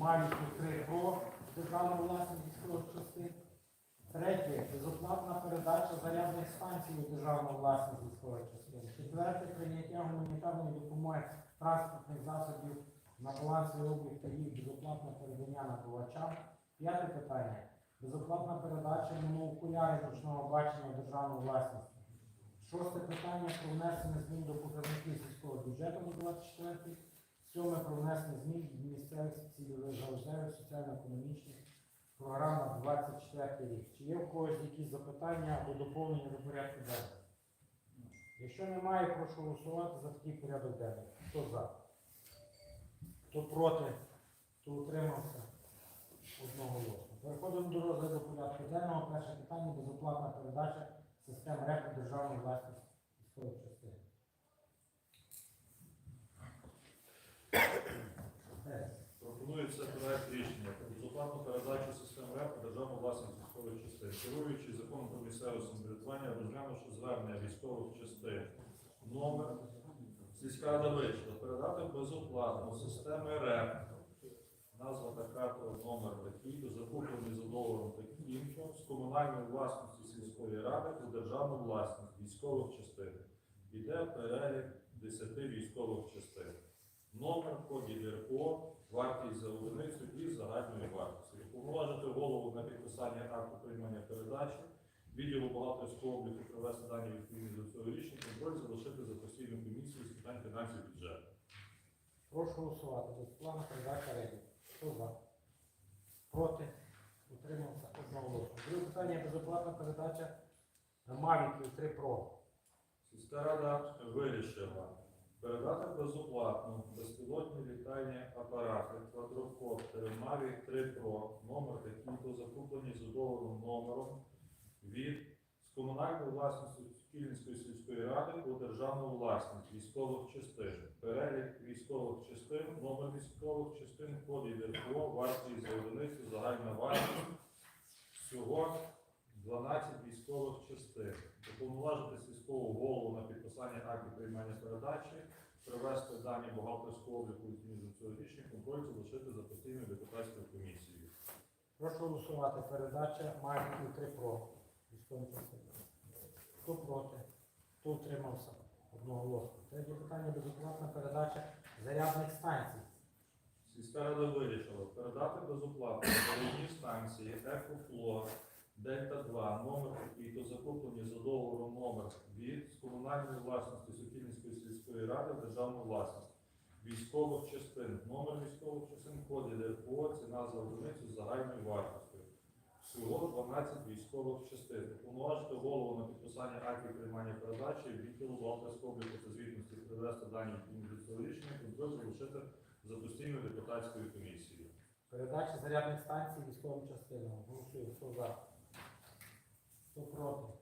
Мавіки 3 Про державну власність військових частин. Третє безоплатна передача зарядних станцій у державну власність військових частин. Четверте прийняття гуманітарної допомоги транспортних засобів на балансовий облік та їх безоплатне передання набувачам. П'яте питання. Безоплатна передача моноокулярів ручного бачення в державну власність. Шосте питання про внесення змін до показників сільського бюджету на 24 Сьоме про внесення змін до місцевих цільових галузевих соціально-економічних програм на 24 рік. Чи є в когось якісь запитання або доповнення до порядку денного? Якщо немає, прошу голосувати за такий порядок денний. Хто за? Хто проти? Хто утримався? Одноголосно. Переходимо до розгляду порядку денного. Перше питання безоплатна передача систем РЕП у державну власність військових частин. Е, Пропонується проект рішення про безоплатну передачу систем РЕП державну власність військових частин. Керуючий законом про місцеве самоврядування, розглянувши звернення військових частин номер сільська вирішила передати безоплатно системи РЕП. Назва така, то номер такий, до закуплені за договором таким, з комунальної власності сільської ради у державну власність військових частин. Іде перелік 10 військових частин. Номер, код ЄДРПО, вартість за одиницю і загальної вартості. Уповноважити голову на підписання акту приймання передачі, відділу бухгалтерського обліку привести дані відповідні до цього рішення, контроль залишити за постійну комісію з питань фінансів бюджету. Прошу голосувати. Безоплатна передача РЕП. Хто за? Проти? Утримався? Одноголосно. Друге питання безоплатна передача Мавіків 3 Pro. Сільська рада вирішила передати безоплатно безпілотні літальні апарати, квадрокоптери Mavic 3 Pro, номер такий-то закуплені за договором номером від з комунальної власності Кілінської сільської ради у державну власність військових частин. Перелік військових частин, номер військових частин, код ЄДРПО, вартість за одиницю, загальна вартість. Всього 12 військових частин. Уповноважити сільського голову на підписання актів приймання передачі, привести дані бухгалтерського обліку відповідно цього рішення, контроль залишити за постійною депутатською комісією. Прошу голосувати. Передача Мавіків 3 Pro. Військовим частинам. Хто проти? Хто утримався? Одноголосно. Третє питання безоплатна передача зарядних станцій. Сільська рада вирішила передати безоплатно зарядні станції Екофло Дельта 2, номер такий, то закуплені за договором номер від комунальної власності Сокільницької сільської ради в державну власність. Військових частин, номер військових частин, код ДРПО, ціна за одиницю з загальною вартістю. Всього 12 військових частин. Уповноважити голову на підписання актів приймання передачі, відділу бухгалтерського обліку та звітності привести дані до рішення, контроль залишити за постійною депутатською комісією. Передача зарядних станцій військовим частинам. Голосуємо. Хто за? Хто проти?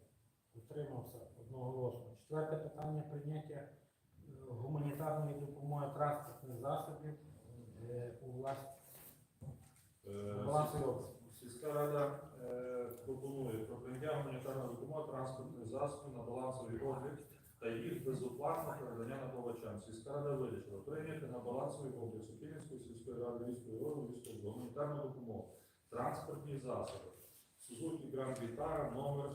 Утримався одноголосно. Четверте питання прийняття е, гуманітарної допомоги транспортних засобів е, у власність Е, область. Сільська рада пропонує про прийняття гуманітарної допомоги транспортних засобів на балансовий облік та їх безоплатне передання набувачам. Сільська рада вирішила прийняти на балансовий облік Сокільницької сільської ради Львівської області Львівської гуманітарну допомогу, транспортні засоби, Suzuki Grand Vitara номер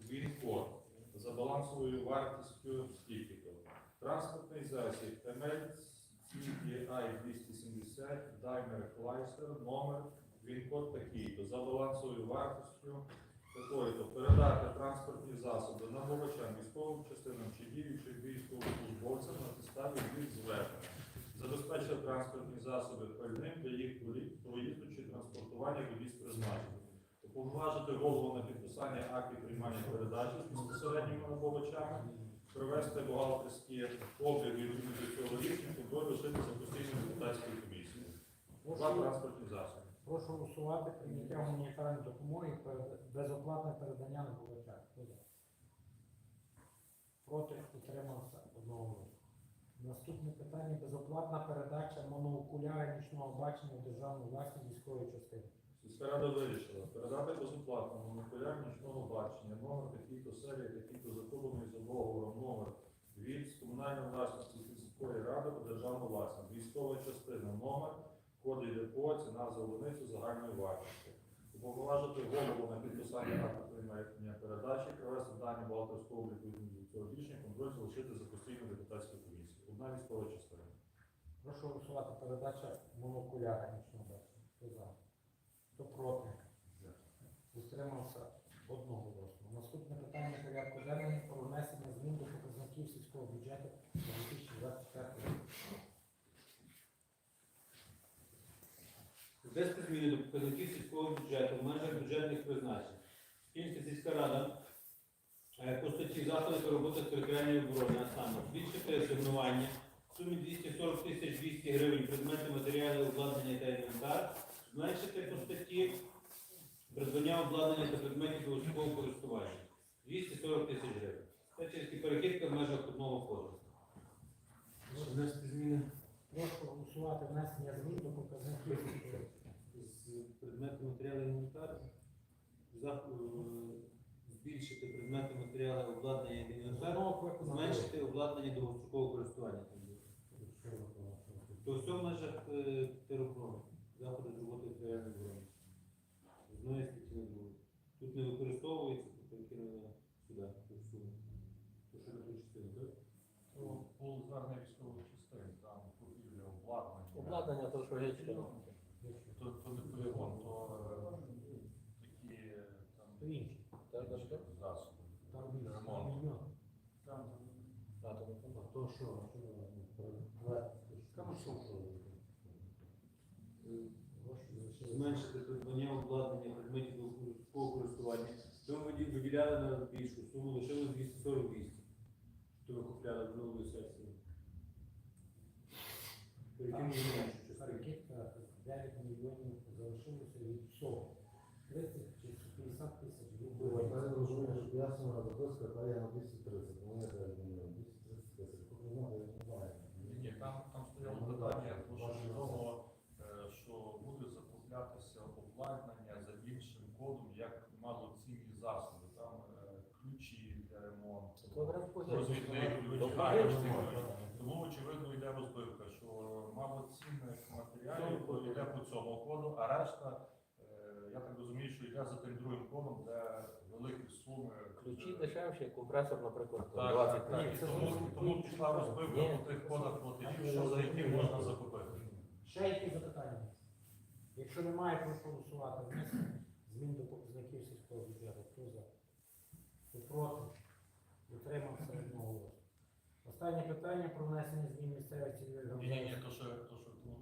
ВІН-код за балансовою вартістю скільки-то. Транспортний засіб MLCI 270 Daimler Chrysler номер він-код такий-то за балансовою вартістю такою-то передати транспортні засоби набувачам військовим частинам чи діючим військовослужбовцям на підставі їх звернення. Забезпечити транспортні засоби пальним для їх проїзду чи транспортування до місць призначення. Уповноважити голову на підписання актів приймання передачі з безпосередніми набувачами, привести бухгалтерські обліки до цього рішення, контроль лишити за постійною депутатською комісією. Два транспортні засоби. прошу голосувати прийняття гуманітарної допомоги безоплатне передання на балачах. Хто за? Проти утримався одноголосно. Наступне питання безоплатна передача моноокуляри нічного бачення в державну власність військової частини. Сільська рада вирішила передати безоплатно монополярні нічного бачення, номер такий-то серії, такий-то закуплений за договором номер від комунальної власності сільської ради у державну власність. Військова частина номер, код ДПО ціна за одиницю загальної вартості. Уповноважити голову на підписання акту приймання передачі, провести дані бухгалтерського обліку цього рішення, контроль залишити за постійну депутатську комісію. Одна військова частина. Прошу голосувати передача монокуляра нічного бачення. Хто за? Хто проти? Утримався одноголосно. Наступне питання порядку денного про внесення змін до показників сільського бюджету на 2024 рік. Внести зміни до показників сільського бюджету в межах бюджетних призначень. Київська сільська рада е, по статті та роботи територіальної оборони, а саме збільшити асигнування в сумі 240 тисяч 200 гривень предмети матеріали, обладнання та інвентар, зменшити по статті придбання обладнання та предметів довгострокового користування 240 тисяч гривень. Це тільки перекидка в межах одного зміни Прошу голосувати внесення змін до показників предмети матеріали інвентар, е, збільшити предмети матеріали обладнання і інвентар, зменшити обладнання довгострокового користування. То все в межах е, тероборони, заходи роботи територіальної оборони. З одної статті на другу. Тут не використовується, тут перекинули сюди, ту суму. То що таку частину, так? Ну, Було звернення військових частин, там купівля обладнання. обладнання, то що геть. То, то не полігон, то е, такі е, там То інші. Так, так, так. засоби. Там більше Ремонт. мільйон. Там А, то не А помагає. то що? Кому що? Гроші залишилися. Зменшити придбання обладнання предметів довгострокового користування. Тому виділяли на більшу суму, лишили 240 200. То купляли в минулої сесії. Перекинули меншу частину. 9 мільйонів залишилося від всього. 30 чи 50 тисяч Я гривень. правильно розумію, що пояснювана записка дає на 230, тому я кажу, ні, 230 тисяч. Тут не знаю, я не знаю. Ні, там, там стояло питання дуже відомо, е, що буде закуплятися обладнання за іншим кодом, як малоцінні засоби. Там е, ключі для ремонту, То треба погибнути. розвідний ключ, То гарячний погибнути. ключ. Тому, очевидно, йде розбивка, що малоцінних матеріалів йде по цьому коду, а решта, е, я так розумію, що йде за тим другим кодом, де великі суми. Ключі дешевші, компресор, наприклад, 20 так, так. тисяч. Тому, тому пішла розбивка по тих кодах платежів, що за які можна закупити. Ще які запитання? Якщо немає, прошу голосувати. Змін до показників сільського бюджету. Хто за? Хто проти? Утримався одного. Останнє питання про внесення змін місцевих цільових Ні, ні, громадян. то що, то що, ну,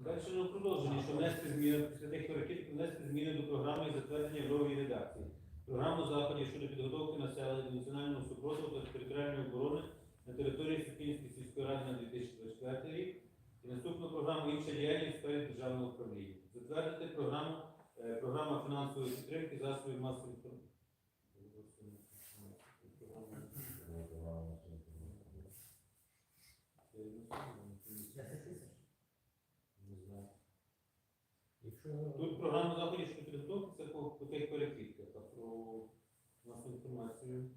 Далі продовження, що внести зміни після тих перекидів, внести зміни до програми і затвердження в новій редакції. Програму заходів щодо підготовки населення до національного супротиву та територіальної оборони на території Сокільської сільської ради на 2024 рік і наступну програму інша діяльність в сфері державного управління. Затвердити програму е, програма фінансової підтримки засобів масової інформації. Десять тисяч. Не знаю. Якщо Тут програма заходів щодо підготовки, це по, по тих перекидках, а про масову інформацію.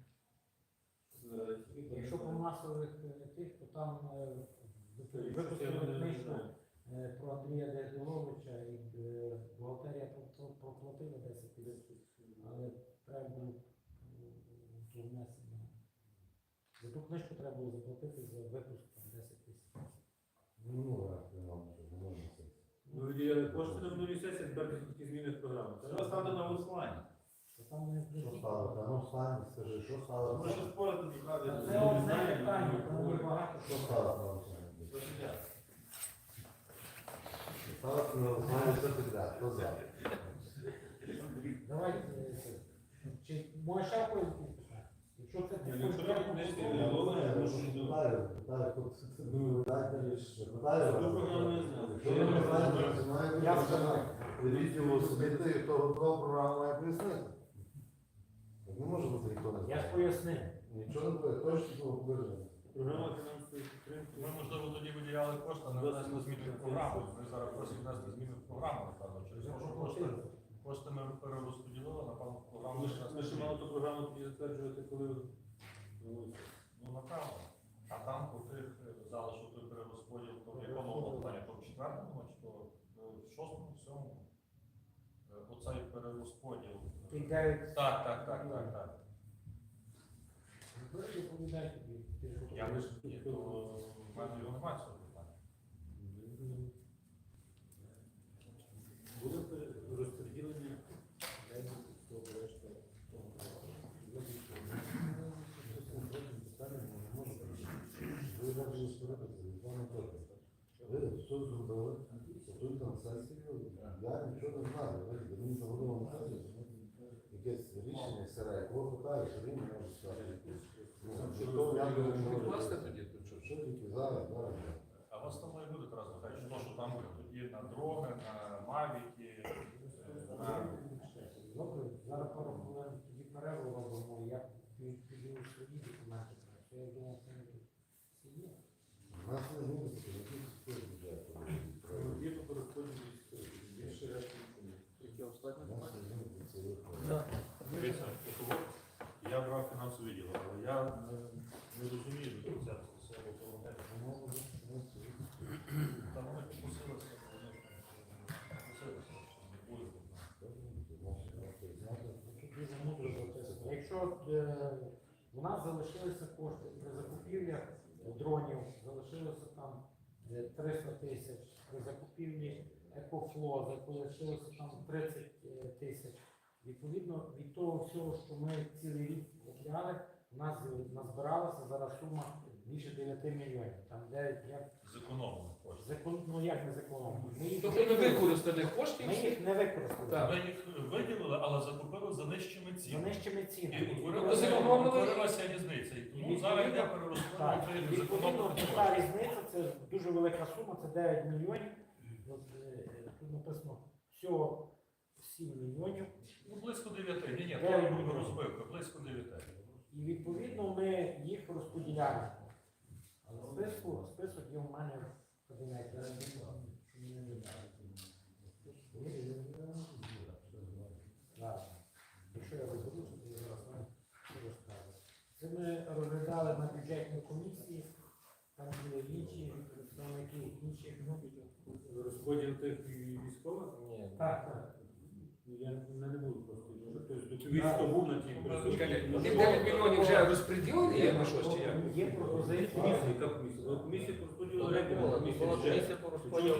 Якщо по масових е, тих, то там е, випустили книжку е, про Андрія Дягіловича і е, бухгалтерія про- про- проплатила 10 тисяч, але треба було внесення. За ту книжку треба було заплатити за випуск там 10 тисяч. Ну, я не знаю, що не можна це. Кошти на минулій сесії, тепер такі зміни в програму. Що ставити на голосування? Що не- ставити? А Ну, встань, скажи, що Ми ще спорити не Та. Це одне питання, тому багато Що що. ставити на голосування? Ставити на голосування все підряд. Хто за? Давайте, е, чи може ще якось? Якщо це Ні, ну, якщо я книжки Я питаю, питаю, ну, дайте питаю. Не знаю. Якщо ви не знаєте, то знаєте, Я то знаю. Відділу освіти, хто готував програму, має пояснити. Так Не може бути ніхто не Я ж знає. пояснив. Нічого не буде, точно виражено. Програма фінансової підтримки. Ми, можливо, тоді виділяли кошти, а не внесли зміни в програму. Ми зараз просимо внести зміни в програму, напевно, через те, що кошти, кошти ми перерозподілили, напевно, в програму Ми ж- Ми ще мали ту програму тоді затверджувати, коли ну, Ну, напевно. А там по тих е, залишок той перерозподіл, то в якому плані, то в четвертому, чи то е, в шостому? цьому. Е, Оцей перерозподіл. Ті 9 Так, так, так, так, так. Ти ж Я вижу, ні, то в мене його немає цього питання. Буде розподілення. Ви навіть розпорядитися, Світлана Петрівна. Ви що зробили? Готуйте на сесію. Я нічого не знаю. Ви мені загодили на. Якесь рішення сире, якого питає, що він не може сказати. Ну, що думаю, що Відкласти тоді, то що? Що тільки зараз, зараз. А вас там має бути Тарас то, що там тоді на дрони, на мавіки, е, на Добре, зараз пару хвилин тоді перерву робимо, я піду свої документи. Я це не тут є. У нас не буде якийсь бюджет. Є по розподілу більше решти нічого. Яке останнє? У нас не буде цілих. Дивіться, от я брав фінансове відділ, але я не, розумію до кінця цього того. Там вони покусилися, вони покусилися, не буде. Якщо е, у нас залишилися кошти при закупівлях дронів, залишилося там е, 300 тисяч, при закупівлі екофло залишилося там 30 е, тисяч. Відповідно від того всього, що ми цілий рік купляли, у нас назбиралася зараз сума більше 9 мільйонів. Там 9, як, Зекономили кошти. закон, ну як не зекономили? Ми їх, Тобто не використаних коштів? ми їх не використали. Так. Ми їх виділили, але закупили за нижчими цінами. За нижчими цінами. І утворилася, різниця. І тому зараз йде Так, перерозподіл тих відповідно, зекономлених різниця, це дуже велика сума, це 9 мільйонів. От, е, Тут написано всього 7 мільйонів. Ну, близько 9. Ні, ні, то мільйонів. розбивка, близько 9. І відповідно ми їх розподіляємо. Але списку, список є у мене в кабінеті. Якщо я розберуся, то я зараз вам розкажу. Це ми розглядали на бюджетній комісії, там були інші представники інших. Розподіл тих військових? Ні. Так, так. Ну, Я не було просто. Тобто був на тій Чекайте, присутній. 9 мільйонів вже розподілені є на щось чи як? Є пропозиція. Комісія, яка комісія? Була комісія по розподілу була бюджету. комісія по розподілу.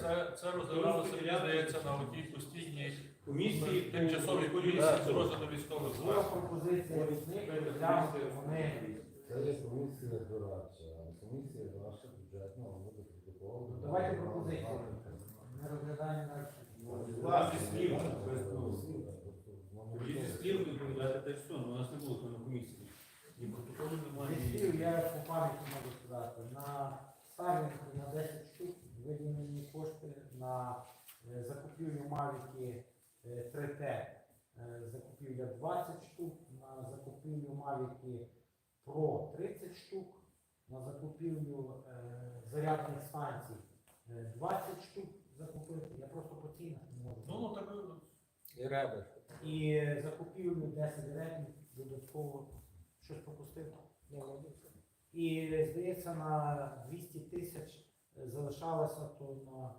Це, це розглядалося, мені здається, на одній постійній Комісії тимчасовій комісії з розгляду військових Була звернень. пропозиція від них, розглянути, вони Це є комісія дорадча, а комісія ваша бюджетна, вона буде протокол. Ну, давайте пропозиції. Без ну, Ну, Тоді зі слів відповідати та й все, ну, у нас не було на комісії. Ні протоколу немає. Зі ні- слів я по пам'яті можу сказати. На Старлінку на 10 штук виділені кошти на е, закупівлю Мавіки 3T, е, закупівля 20 штук, на закупівлю Мавіки Pro 30 штук, на закупівлю е, зарядних станцій е, 20 штук закупити. Я просто по цінах не можу. Ну, ну, так, І реби. І закупівлю 10 гривень додатково щось пропустив. І здається, на 200 тисяч залишалося то на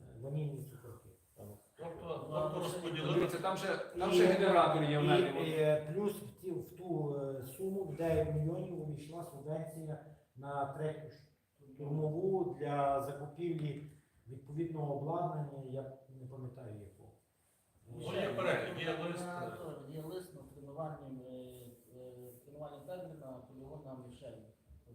е, ванільні цукерки. тобто, тобто розподілили. Дивіться, там ще, там І- генератор є в І, мене. е, плюс в, ті, в ту е, суму в 9 мільйонів увійшла субвенція на третю штурмову для закупівлі відповідного обладнання, я не пам'ятаю якого. Ну, є перегляд, є лист. Є лист на тренуванням, е, е, тренування Бедлі на полігон.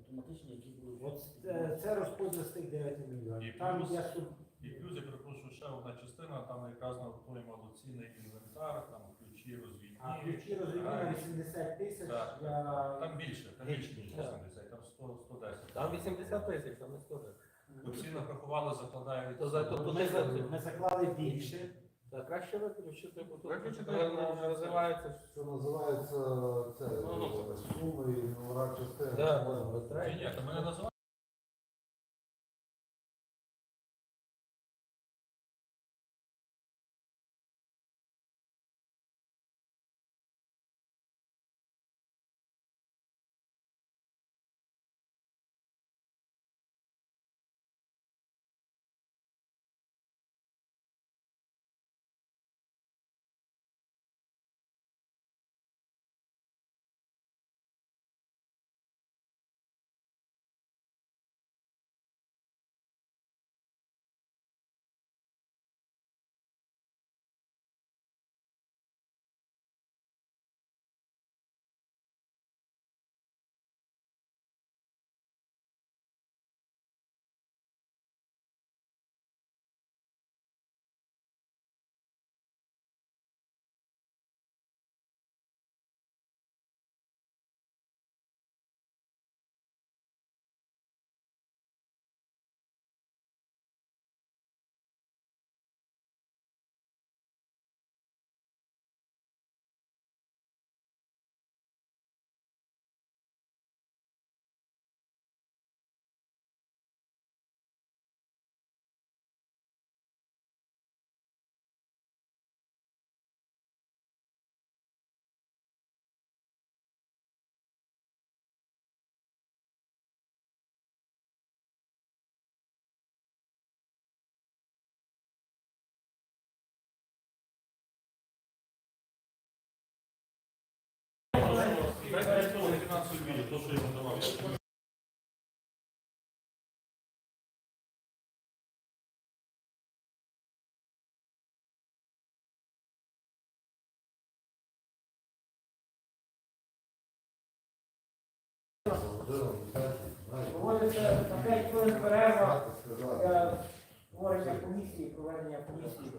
Автоматичні, які будуть. От е, це розподіл з тих 9 І мільйонів. Там плюс- є суб... І плюс, я перепрошую, ще одна частина, там якраз на той малоцінний інвентар, там ключі розвідні. А ключі розвідні 80 тисяч. Так. Я... Там більше, там більше, ніж Так. 80, там 100, 110. Там 80 тисяч, там не 100. Бо всі нарахували, закладають. То за- то- Ми, за- ми заклали більше. Так, краще виключити, бо тут Виключити, напевно, ну, розвивається. Що називається це Ну, ну, суми і номера частини. Да, да, без Ні, ні, то ми не називаємо. Проводиться на 5 хвилин перерва для створення комісії, проведення комісії.